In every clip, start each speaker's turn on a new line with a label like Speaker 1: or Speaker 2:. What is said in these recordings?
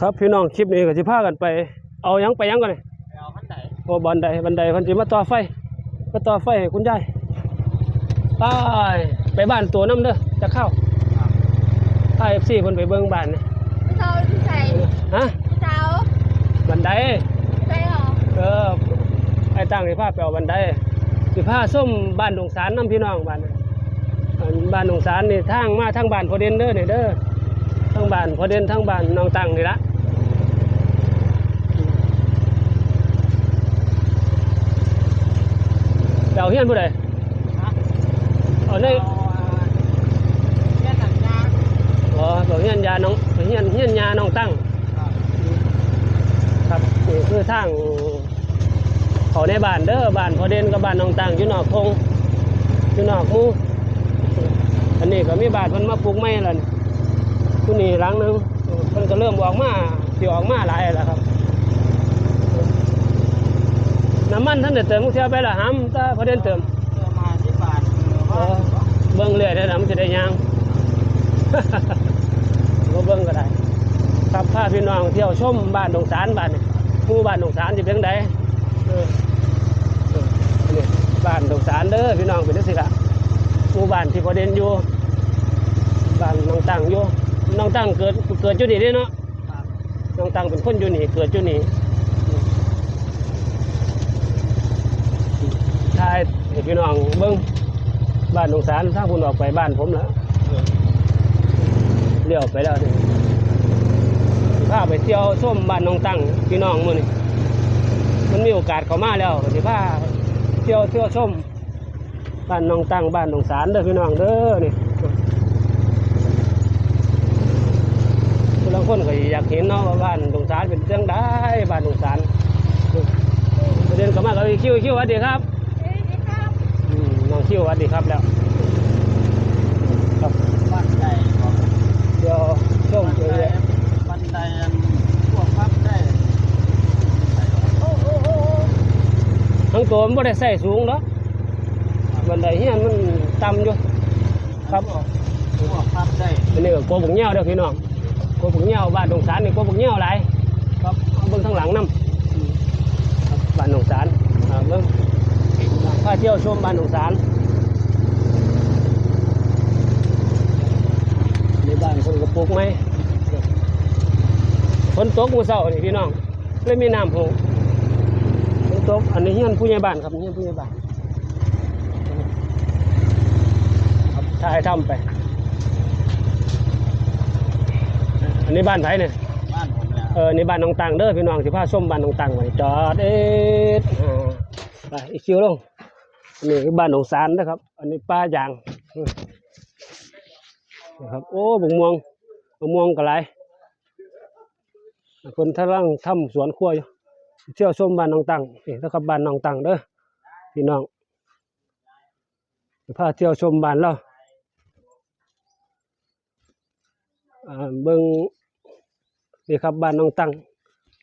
Speaker 1: ครับพี่น้องคลิปนี้ก็สิพากันไป เอาหยังไปหยังก่อนนี่
Speaker 2: ไปเอาขั้นไหน
Speaker 1: โอ้บันไดบันไดเพิ่นสิมาต่อไฟมาต่อไฟให้คุณยายไปไปบ้านตัวน้ำเด้อจะเข้าพา FC เพิ่นไปเบิ่งบ้านนี่
Speaker 3: พี่เช้าพี่ชัย
Speaker 1: ฮะ
Speaker 3: พี่เช้า
Speaker 1: บันได
Speaker 3: พี่ชัยเหรอ
Speaker 1: เออไอ้ตั้งสิพาไปเอาบันไดสิพาส้มบ้านดงสารน้ำพี่น้องบ้านน่ะอันบ้านดงสารนี่ทางมาทางบ้านพอเด่นเด้อนี่เด้อทางบ้านพอเด่นทางบ้านน้องตั้งนี่ละไป เอาเฮียนผู้ใด
Speaker 2: ฮะ
Speaker 1: เอาใน
Speaker 2: เอาแค่หนังยาง
Speaker 1: อ๋อไปเอาเฮียนยาน้องไปเฮียนเฮียนยาน้องตั้ง ครับนี่คือทางเขาในบ้านเด้อบ้านพอเด่นกับบ้านน้องตังอยู่นอกพงอยู่นอกหมูอันนี้ก็มีบ้านเพิ่นมาปลูกไม้แล้วนี่ผู้นี้หลังหนึงเพิ่นก็เริ่มออกมาสิออกมาหลายแล้วครับ น้ำมันท่านได้เติมเที่ยวไปละห้ำถ้าพอเด่นเติม
Speaker 2: เพื่อมาที่บ้าน
Speaker 1: เออเบิ่งเรื่อยได้อนะมันจะได้ยางก็เบิ่งก็ได้ครับพาพี่น้องเที่ยวชมบ้านดงสารบ้านนี่หมู่บ้านดงสารจะเป็นไงเออเอออันนี้บ้านดงสารเด้อพี่น้องเป็นจังซี่ละหมู่บ้านที่พอเด่นอยู่บ้านน้องตั้งอยู่น้องตั้งเกิดเกิดอยู่นี่เด้เนาะน้องตั้งเป็นคนอยู่นี่เกิดอยู่นี่ทายให้ พี่น้องเบิ่งบ้านดงสารถ้าคุณออกไปบ้านผมแล้วเลี้ยวไปแล้วนี่พาไปเที่ยวส้มบ้านนองตั้งพี่น้องมือนี้มันมีโอกาสเข้ามาแล้วสิพาเที่ยวเที่ยวส้มบ้านนองตั้งบ้านน้องสารเด้อพี่น้องเด้อนี่บางคนก็อยากเห็นเนาะบ้านน้องสารเป็นจังได้บ้านน้องสารประเด็นเข้ามาก็มีคิวคิวสวัสดีครับ
Speaker 3: เฮ้ยพี่ครับ
Speaker 1: อืมน้อง คิวสวัสดีครับแล้วครับ
Speaker 2: บันไดของ
Speaker 1: เที่ยวส้ม
Speaker 2: บัน
Speaker 1: เย
Speaker 2: ได
Speaker 1: อ
Speaker 2: บันไดอันพวกพับได้
Speaker 3: โอ้โอ้โอ้
Speaker 1: ๆทั้งตัวมันบ่ได้ใส่สูงเนาะบันไดเฮียนมันต่ำอยู่ครับ
Speaker 2: พวกพับได้
Speaker 1: อันนี้ก็โกบุกเงี้ยวเด้อพี่น้องโกบุกเงี้ยวบ้านดงสารนี่โกบุกเงี้ยวหลายครับเอาเบิ่งข้างหลังนํครับบ้านดงสารอ่าเบิ่ง เที่ยวชมบ้านดงสารในบ้านคนก็ปลูกไม้ฝนตกมื้อเช้านี่พี่น้องเลยมีน้ำโหงฝนตกอันนี้เฮียนผู้ใหญ่บ้านครับเฮียนผู้ใหญ่บ้านครับถ่ายทำไป อันนี้บ้านไผเนี่ย
Speaker 2: บ้านผมแหละ
Speaker 1: เออในบ้านน้องตังเด้อพี่น้องสิพาส้มบ้านน้องตังไว้จอดเอ็ดอ่าไปอีกคิวลงอั นนี้คือบ้านหนองสารนะครับ อันนี้ป้ายางนะครับ โอ้บกม่วงบกม่วงกระไรคนทลังทำสวนครัวอยู่เที่ยวส้มบ้านน้องตังนี่นะครับบ้านน้องตังเด้อพี่น้องพาเที่ยวชมบ้านเราเบิ่งนี่ครับบ้านน้องตัง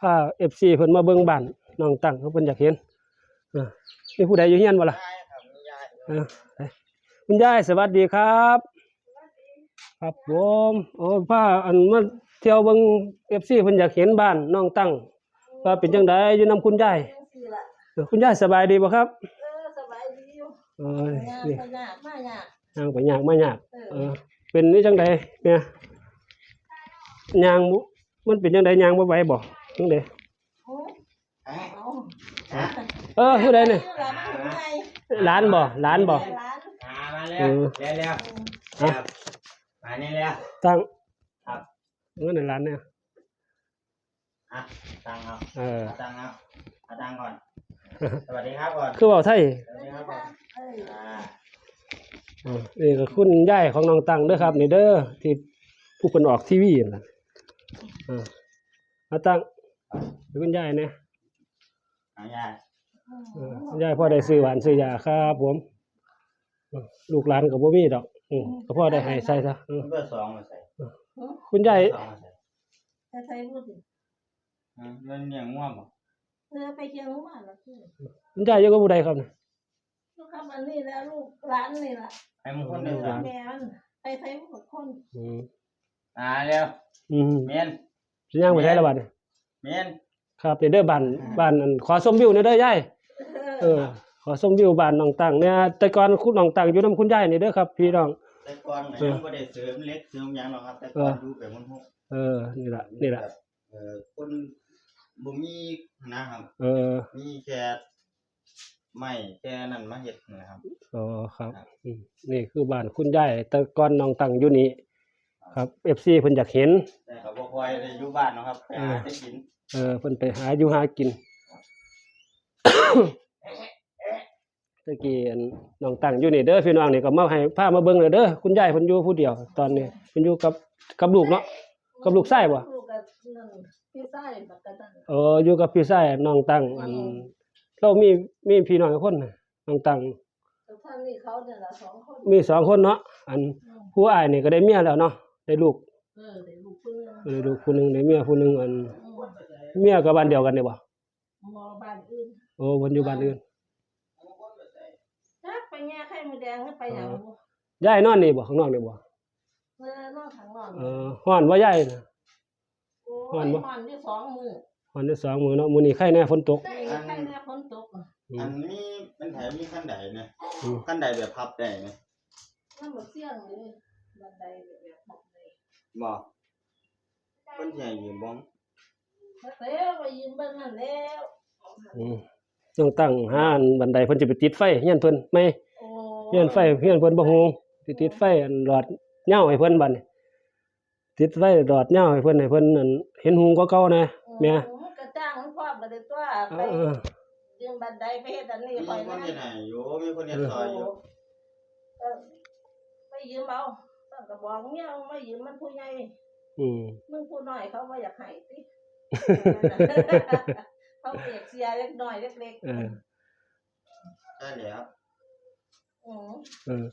Speaker 1: พาเอฟซีเพิ่นมาเบิ่งบ้านน้องตังเขาเพิ่นอยากเห็นนี่ผู้ใดอยู่เฮียนบ่ล่ะ อ่าคุณยายสวัสดีครับ ครับผมโอ้พาอันมาเที่ยวเบิ่งเอฟซีเพิ่นอยากเห็นบ้านน้องตั้งว่าเป็นจังไดอยู่นํคุณยายคุณยายสบายดีบ่ครับ
Speaker 3: เออสบายดีอยู่
Speaker 1: เอ้ยา
Speaker 3: น
Speaker 1: นี่
Speaker 3: ยากมายาก
Speaker 1: ย่างไปยากมายาก
Speaker 3: เอ
Speaker 1: อเป็นนี่จังไดเนี่ยยางมันเป็นจังไดยางบ่ไหวบ่จังได
Speaker 3: โอ้ เอา
Speaker 1: เออผู้ใดเนี่ย
Speaker 3: ร้านของไง
Speaker 1: ร้านบ่ร้านบ่
Speaker 3: ร้าน
Speaker 2: มามาแล้
Speaker 1: เอ
Speaker 2: ว
Speaker 1: อ
Speaker 2: เร็วเร็ว
Speaker 1: ฮะ
Speaker 2: มานี่แล้ว
Speaker 1: ตั้ง
Speaker 2: ครับ
Speaker 1: เงินในร้านเนี่ย
Speaker 2: อะตังเอา
Speaker 1: เออ
Speaker 2: เอาตังเอาเอาตังก่อนสวัสดีครับก่อน
Speaker 1: คือเว่าไทย
Speaker 2: สวัสดีครับก่อน
Speaker 3: เอ้ย
Speaker 2: อ่า
Speaker 1: อ่านี่ก็คุณยายของน้องตังเด้อครับนี่เด้อที่ผู้คนออกทีวีนั่นล่ะอ่าเอาตังให้คุณยายเนี่ย
Speaker 2: เอายาย
Speaker 1: เออคุณ ยายพ่อได้ซื้อหวานซื้อยาครับผมอืมลูกหลานก็บ่มีดอกอืมก็พ่อได้ให้ใส่ซะอืม
Speaker 2: เบอร์สองมาใส่
Speaker 1: คุณยาย
Speaker 2: สองมาใส่
Speaker 3: จะใช้พูดสิ
Speaker 2: อืมเงินอย่างง่วงบ่
Speaker 3: เธอไปเชียงรายแล้วคือ
Speaker 1: คุณยายอยู่กับผู้ใดครับเนี่ย
Speaker 3: ลูกค้ามันนี่แล้วลูกร้านนี่ล่ะ
Speaker 2: ให้มึงคนหนึ่ง
Speaker 3: ลู
Speaker 2: สากม
Speaker 3: แม่มันไปใช้หมดคน
Speaker 1: อืม
Speaker 2: อ่าเร็ว
Speaker 1: อืม
Speaker 2: เมียน
Speaker 1: สิย่างไปใช้ละบัดนี้
Speaker 2: แม่น
Speaker 1: ครับเดี๋ยวเด้อบ้านบ้านอันขอส้มวิวเนี่ยเด้อยาย เออ ขอส้มวิวบ้านน้องตังเนี่ยแต่ก่อนคุณน้องตังอยู่นํคุณยายนี่เด้อครับ พี่น้อง
Speaker 2: แต่ก่อนน่ะ
Speaker 1: เออ
Speaker 2: ยังบ่ได้เสริมเล็กเสริมหยังหรอกครับแต่ก่อน
Speaker 1: เออ
Speaker 2: ดูแบบมันหก
Speaker 1: เออ นี่ล่ะนี่ล่ะ
Speaker 2: แบบเออคนบ่มีนะครับ
Speaker 1: เออ
Speaker 2: มีแค่ไม้แค่นั้นมาเฮ็ดนะครับ
Speaker 1: อ๋อครับอืมนี่คือบ้านคุณยายแต่ก่อนน้องตังอยู่นี่ครับ FC เพิ่นอยากเห็น
Speaker 2: แต่ก็บ่ค่อยได้อยู่บ้านเนาะครับไปหาได้กิน
Speaker 1: เออเพิ่นไปหาอยู่หากิน ตะกี้อันน้องตังอยู่นี่เด้อพี่น้องนี่ก็มาให้พามาเบิ่งเลยเด้อคุณยายเพิ่นอยู่ผู้เดียว ตอนนี้เพิ่นอยู่กับกับลูกเนาะกับลูกชายบ่
Speaker 3: ลูกกับนั่นพี่ชายบักกะตัน
Speaker 1: เอออยู่กับพี่ชายน้องตังอัน
Speaker 3: อืม
Speaker 1: เรามีมีพี่น้องกี่คนน่ะน้องตัง
Speaker 3: แต่ท่านนี่เขาเนี่ยละสองคน
Speaker 1: มีสองคนเนาะอัน
Speaker 3: อืม
Speaker 1: ผู้อ้ายนี่ก็ได้เมียแล้วเนาะได้ลูก
Speaker 3: เออได้ลูกเพิ่น
Speaker 1: ได้ลูกผู้หนึงได้เมียผู้หนึงอัน
Speaker 3: อืม
Speaker 1: เมียก็บ้านเดียวกันนี่บ่
Speaker 3: หมอบ้านอื่น
Speaker 1: โอ้เพิ่นอยู่บ้านอื่น
Speaker 3: จักไป แง่ไข่มดแดงให้ไปหยังบ่
Speaker 1: ยายนอนนี่บ่ข้างนอกนี่บ่
Speaker 3: เออนอกทางนอก
Speaker 1: เออฮ้อนบ่ยายน่ะ
Speaker 3: โอ้
Speaker 1: ฮ้อยนบ่
Speaker 3: ฮ้อนอยู่สองมื้อ
Speaker 1: ฮ้อนได้สองมื้อเนาะมื้อนี้ไข้แน่ฝนตก
Speaker 3: ได้ไข่แน่ฝนตกอะ
Speaker 1: อื
Speaker 2: อั
Speaker 1: ม
Speaker 2: นนี้เป็นแถมมีขั้นใดเนี่ย
Speaker 1: อืม
Speaker 2: ขั้นใดแบบพับได้ไหม
Speaker 3: มันบ่เสี่ยงเลยบันไดแบบบักเลย
Speaker 2: บ่เพิ่นสิให้ยืมบ่
Speaker 3: แล้วไปยืมเบิ่งนั่นแล้ว
Speaker 1: อืมต้องตั้งหาอันบันไดเพิ่นสิไปติดไฟเฮียนเพิ่นไม่
Speaker 3: โอ้
Speaker 1: เฮียนไฟเฮียนเพิ่นบ่ฮู้สิติดไฟอันหลอดเหย้าให้เพิ่นบัดนี้ติดไฟหลอดเหย้าให้เพิ่นให้เพิ่นอันเห็นหุงกว่าเก่านะแม่
Speaker 3: โอ้มันก็จ้างมันพร้อมบ่ได้ตัว
Speaker 1: เอ
Speaker 3: ไป
Speaker 1: อเออ
Speaker 3: ยืมบันไดไปเฮ็ดอันนี้
Speaker 2: มี
Speaker 3: ไป
Speaker 2: คน
Speaker 3: นะ
Speaker 2: เฮ็ดให้อยู่มีคนเฮ็ดซอยอยู่
Speaker 3: เออไปยืมเอาต้องก็บอกเมียมายืมมันผู้ใหญ่
Speaker 1: อืม
Speaker 3: มึงผู้น้อยเขาบ่อยากให้ติเขาเปียกเสียเล็กน้อยเล็ก
Speaker 1: เออ
Speaker 2: ใช่แล้ว
Speaker 3: ๆอืม
Speaker 1: เออ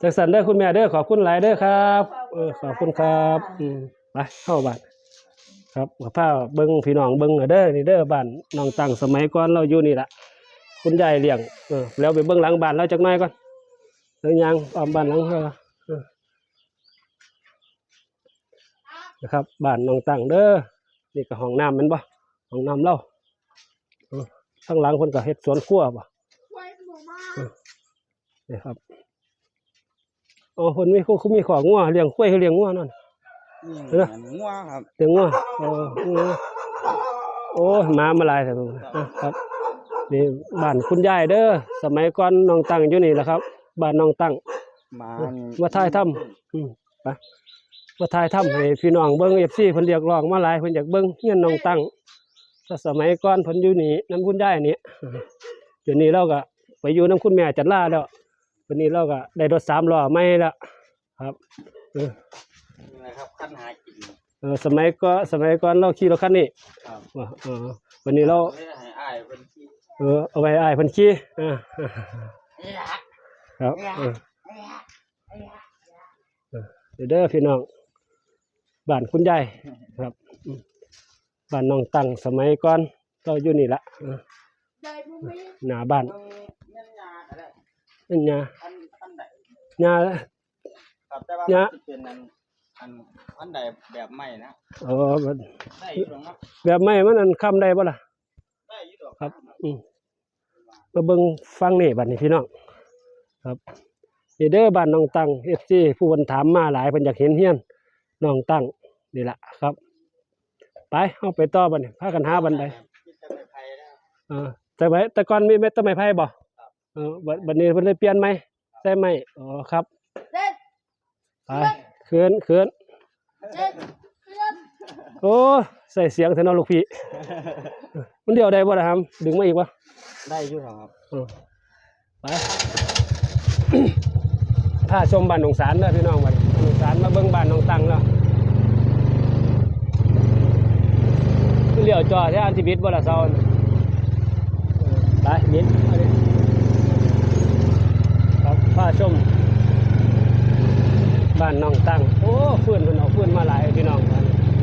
Speaker 1: จังสันเด้อคุณแม่เด้อขอบคุณหลายเด้อครับเออขอบคุณครับอืมไปเข้าบ้านครับกับพาเบิ่งพี่น้องเบิ่งเด้อนี่เด้อบ้านน้องตังสมัยก่อนเราอยู่นี่ล่ะคุณยายเลี้ยงเออแล้วไปเบิ่งหลังบ้านเราจักหน่อยก่อนแล้วยังอ้อมบ้านหลังเฮาเออนะครับบ้านน้องตังเด้อนี่ก็ห้องน้ำแมันบ่ห้องน้ำเราเออข้างหลังเพิ่นก็เฮ็ดสวนครัวบ่ นี่ครับอ๋อคนมีคู่มีของงัวเลี้ยงกล้วยเขาเลี้ยงงัวนั่นเออ
Speaker 2: งัวครับ
Speaker 1: เลี้ยงงัวเอองัวโอ้ยหมามาหลายแต่ผมอะครับนี่บ้านคุณยายเด้อสมัยก่อนน้องตั้งอยู่นี่แหละครับบ้านน้องตั้ง
Speaker 2: มา
Speaker 1: มาถ่ายทำอืมไปมาถ่ายทำให้พี่น้องเบิ่ง FC เพิ่นเรียกร้องมาหลายเพิ่นอยากเบิ่งเฮียนน้องตั้งถ้าสมัยก่อนเพิ่นอยู่นี่น้ำคุณยายนี่เดี๋ยวนี้เราก็ไปอยู่น้ำคุณแม่จันลาแล้ว วันนี้เราก็ได้รถสามล้อใหม่แล้วครับ
Speaker 2: นะครับขั้นหากิน
Speaker 1: เออสมัยก็สมัยก่อนเราขี่รถคันนี้
Speaker 2: ครับ
Speaker 1: ว่าเออวันนี้เรา
Speaker 2: ไม่ได้ให้อ้ายเพิ่นที่
Speaker 1: เออเอาไว้อ้ายเพิ่นขี่อ่าครับเออเออเดี๋ยวเด้อพี่น้องบ้านคุณยายครับอืมบ้านน้องตังสมัยก่อนเราอยู่นี่ละเออ
Speaker 3: ได้บ่มี
Speaker 1: หน้าบ้าน
Speaker 2: เบิ่งแม่นยาก็ได้
Speaker 1: นี่ยา
Speaker 2: ขั้นขั้นใด
Speaker 1: ยา
Speaker 2: ครับแต่ว่า
Speaker 1: เนี่ย
Speaker 2: มันสิเป็นอันอันขั้นใดแบบใหม่นะ
Speaker 1: เออแบบ
Speaker 2: ได้อยู่หรอกเนาะ
Speaker 1: แบบไม่มันอันคำได้บ่ล่ะ
Speaker 2: ได้อยู่ดอก
Speaker 1: ครับอืมมาเบิ่งฟังนี่บัดนี้พี่น้องครับนี่เด้อบ้านน้องตัง FC ผู้คนถามมาหลายเพิ่นอยากเห็นเฮียนน้องตังนี่ล่ะครับ ไปเอาไปต่อบัดนี้พากันหาบันได
Speaker 2: ที่จะไปไผนะ
Speaker 1: เออแต่ไว้แต่ก่อนมีเม็ดต้นไม้ไผ่บ่เออบัดบัดนี้เพิ่นเลยเปลี่ยนไหม ใช่ไหมอ๋อครับ
Speaker 3: เด็ด
Speaker 1: ไปเขื่อนเขื่อน
Speaker 3: เด็ดเพื่อน
Speaker 1: โอ้ใส่เสียงเถอะเนาะลูกพี่ มันเดียวได้บ่ล่ะครับดึงมาอีกบ่
Speaker 2: ได้อยู่ดอกครับ
Speaker 1: เออไป ถ้าชมบ้านหนองสารเด้อพี่น้องบ้านหนองสารมาเบิ่งบ้านหนองตังแล้วคือเลี้ยวจอที่อันที่บิดบ่ล่ะเซาน่ะเออไปบิดมาดิ ผ้าชม บ้านน้องตั้ง โอ้ฟื้อนคนเอาฟื้นมาหลายพี่น้อง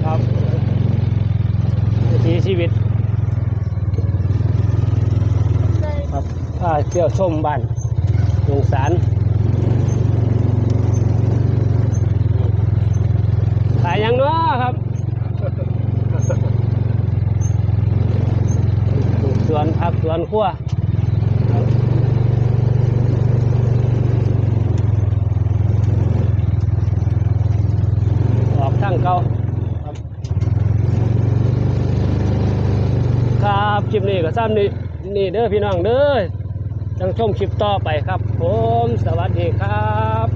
Speaker 1: ครับีชีวิต ครับพาเที่ยวชมบ้านสงสารขายยังเนาะครับสวนพักสวนขั้ว ซ้ำนี่นี่เด้อพี่น้องเด้อจังชมคลิปต่อไปครับ ผมสวัสดีครับ